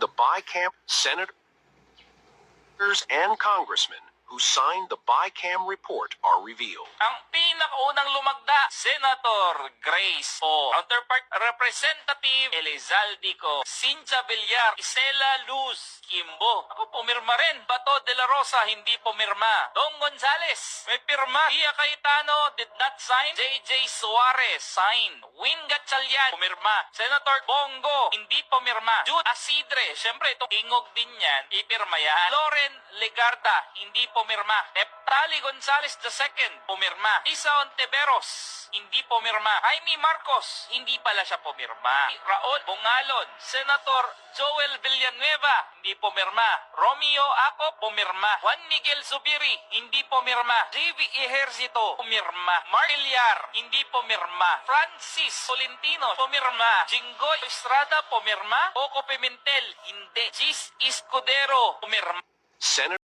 the BICAM senators and congressmen who signed the BICAM report are revealed. Ang pinakaunang lumagda, Senator Grace O. Counterpart Representative Elizalde Co. Cynthia Villar, Isela Luz, Kimbo. Ako pumirma rin. Bato de la Rosa, hindi pumirma. Dong Gonzales, may pirma. Pia Cayetano did not sign. JJ Suarez, sign. Win Gatchalian, pumirma. Senator Bongo, hindi pumirma. Jude Asidre, syempre itong ingog din yan, ipirma yan. Loren Legarda, hindi pumirma. Neptali Gonzales II, pumirma. Isa Ontiveros, hindi pumirma. Jaime Marcos, hindi pala siya pumirma. Raul Bungalon, Senator Joel Villanueva, hindi pumirma. Romeo Aco, pumirma. Juan Miguel Zubiri, hindi pumirma. JV Ejercito, pumirma. Marliar, hindi pumirma. Francis Solentino, pumirma. Jinggoy Estrada, pumirma. Coco Pimentel, hindi. Chis Escudero, pumirma. Senator